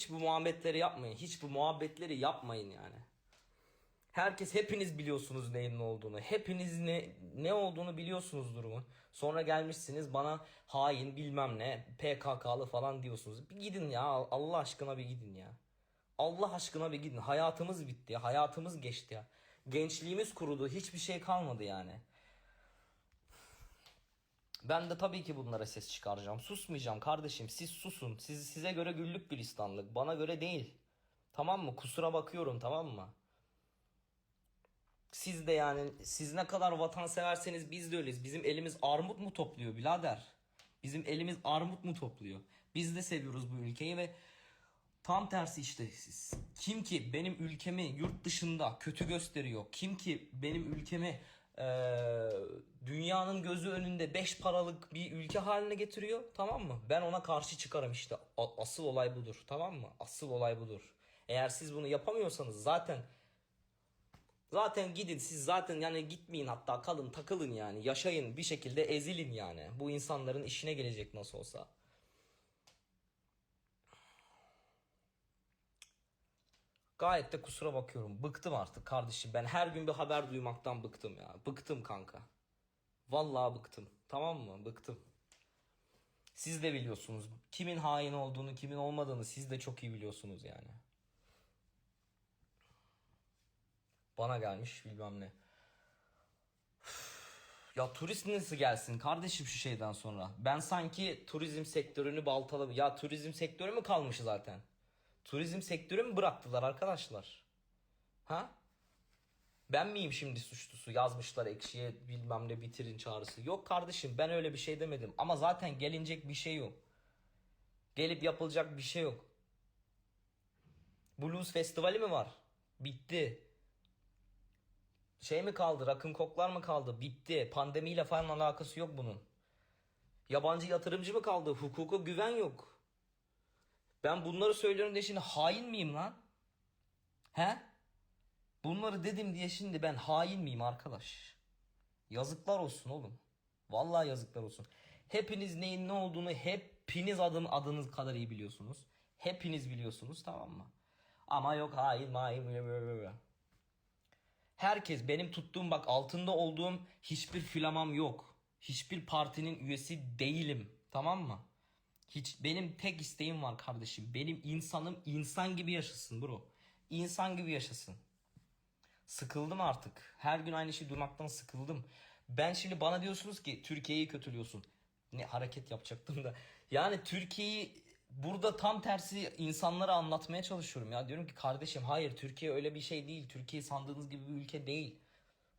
Hiç bu muhabbetleri yapmayın. Hiç bu muhabbetleri yapmayın yani. Herkes hepiniz biliyorsunuz neyin ne olduğunu. Hepiniz ne ne olduğunu biliyorsunuz durumu. Sonra gelmişsiniz bana hain bilmem ne PKK'lı falan diyorsunuz. Bir gidin ya Allah aşkına bir gidin ya. Allah aşkına bir gidin. Hayatımız bitti ya. Hayatımız geçti ya. Gençliğimiz kurudu. Hiçbir şey kalmadı yani. Ben de tabii ki bunlara ses çıkaracağım. Susmayacağım kardeşim. Siz susun. Siz, size göre güllük gülistanlık. Bana göre değil. Tamam mı? Kusura bakıyorum tamam mı? Siz de yani siz ne kadar vatan severseniz biz de öyleyiz. Bizim elimiz armut mu topluyor birader? Bizim elimiz armut mu topluyor? Biz de seviyoruz bu ülkeyi ve tam tersi işte siz. Kim ki benim ülkemi yurt dışında kötü gösteriyor? Kim ki benim ülkemi eee, dünyanın gözü önünde beş paralık bir ülke haline getiriyor? Tamam mı? Ben ona karşı çıkarım işte. Asıl olay budur. Tamam mı? Asıl olay budur. Eğer siz bunu yapamıyorsanız zaten Zaten gidin siz zaten yani gitmeyin hatta kalın takılın yani yaşayın bir şekilde ezilin yani. Bu insanların işine gelecek nasıl olsa. Gayet de kusura bakıyorum. Bıktım artık kardeşim. Ben her gün bir haber duymaktan bıktım ya. Bıktım kanka. Vallahi bıktım. Tamam mı? Bıktım. Siz de biliyorsunuz. Kimin hain olduğunu, kimin olmadığını siz de çok iyi biliyorsunuz yani. Bana gelmiş bilmem ne. Ya turist nasıl gelsin kardeşim şu şeyden sonra? Ben sanki turizm sektörünü baltaladım. Ya turizm sektörü mü kalmış zaten? Turizm sektörü mü bıraktılar arkadaşlar? Ha? Ben miyim şimdi suçlusu? Yazmışlar ekşiye bilmem ne bitirin çağrısı. Yok kardeşim ben öyle bir şey demedim. Ama zaten gelinecek bir şey yok. Gelip yapılacak bir şey yok. Blues Festivali mi var? Bitti. Şey mi kaldı? Rakın koklar mı kaldı? Bitti. Pandemiyle falan alakası yok bunun. Yabancı yatırımcı mı kaldı? Hukuka güven yok. Ben bunları söylüyorum diye şimdi hain miyim lan? He? Bunları dedim diye şimdi ben hain miyim arkadaş? Yazıklar olsun oğlum. Vallahi yazıklar olsun. Hepiniz neyin ne olduğunu hepiniz adım adınız kadar iyi biliyorsunuz. Hepiniz biliyorsunuz tamam mı? Ama yok hain böyle. Herkes benim tuttuğum bak altında olduğum hiçbir filamam yok. Hiçbir partinin üyesi değilim. Tamam mı? Hiç benim tek isteğim var kardeşim. Benim insanım insan gibi yaşasın bro. İnsan gibi yaşasın. Sıkıldım artık. Her gün aynı şeyi duymaktan sıkıldım. Ben şimdi bana diyorsunuz ki Türkiye'yi kötülüyorsun. Ne hareket yapacaktım da. Yani Türkiye'yi burada tam tersi insanlara anlatmaya çalışıyorum ya. Diyorum ki kardeşim hayır Türkiye öyle bir şey değil. Türkiye sandığınız gibi bir ülke değil.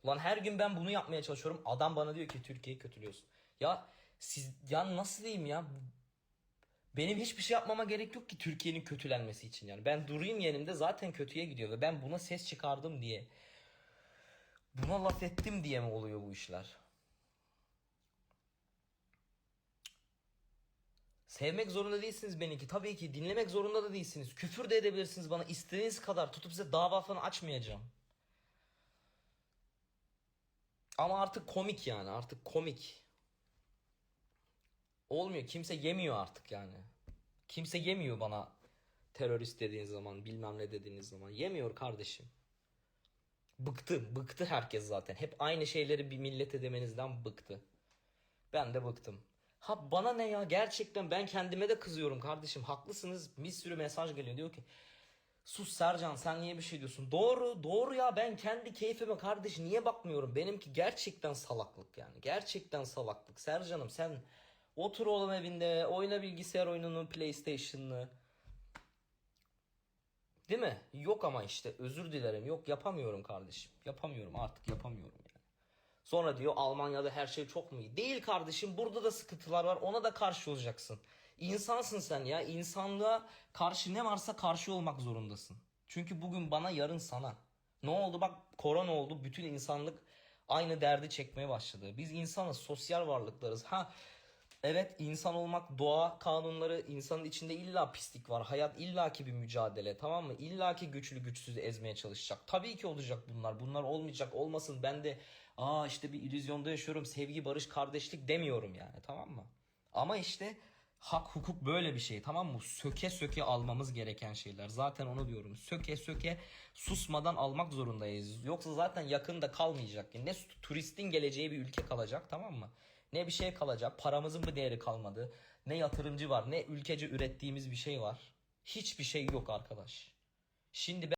Ulan her gün ben bunu yapmaya çalışıyorum. Adam bana diyor ki Türkiye'yi kötülüyorsun. Ya siz ya nasıl diyeyim ya? Benim hiçbir şey yapmama gerek yok ki Türkiye'nin kötülenmesi için yani. Ben durayım yerimde zaten kötüye gidiyor ve ben buna ses çıkardım diye. Buna laf ettim diye mi oluyor bu işler? Sevmek zorunda değilsiniz beni ki. Tabii ki dinlemek zorunda da değilsiniz. Küfür de edebilirsiniz bana istediğiniz kadar. Tutup size dava falan açmayacağım. Ama artık komik yani. Artık komik. Olmuyor. Kimse yemiyor artık yani. Kimse yemiyor bana terörist dediğiniz zaman, bilmem ne dediğiniz zaman. Yemiyor kardeşim. Bıktı. Bıktı herkes zaten. Hep aynı şeyleri bir millete demenizden bıktı. Ben de bıktım. Ha bana ne ya gerçekten ben kendime de kızıyorum kardeşim. Haklısınız. Bir sürü mesaj geliyor. Diyor ki Sus Sercan sen niye bir şey diyorsun? Doğru doğru ya ben kendi keyfime kardeş niye bakmıyorum? Benimki gerçekten salaklık yani. Gerçekten salaklık. Sercan'ım sen otur oğlum evinde oyna bilgisayar oyununu PlayStation'ını. Değil mi? Yok ama işte özür dilerim. Yok yapamıyorum kardeşim. Yapamıyorum artık yapamıyorum yani. Sonra diyor Almanya'da her şey çok mu iyi? Değil kardeşim burada da sıkıntılar var ona da karşı olacaksın. İnsansın sen ya insanlığa karşı ne varsa karşı olmak zorundasın. Çünkü bugün bana yarın sana. Ne oldu bak korona oldu bütün insanlık aynı derdi çekmeye başladı. Biz insanız sosyal varlıklarız. Ha Evet insan olmak doğa kanunları insanın içinde illa pislik var. Hayat illaki bir mücadele tamam mı? İllaki güçlü güçsüzü ezmeye çalışacak. Tabii ki olacak bunlar. Bunlar olmayacak olmasın. Ben de aa işte bir illüzyonda yaşıyorum. Sevgi, barış, kardeşlik demiyorum yani tamam mı? Ama işte Hak hukuk böyle bir şey tamam mı? Söke söke almamız gereken şeyler. Zaten onu diyorum. Söke söke susmadan almak zorundayız. Yoksa zaten yakında kalmayacak. Ne turistin geleceği bir ülke kalacak tamam mı? Ne bir şey kalacak. Paramızın bir değeri kalmadı. Ne yatırımcı var ne ülkece ürettiğimiz bir şey var. Hiçbir şey yok arkadaş. Şimdi ben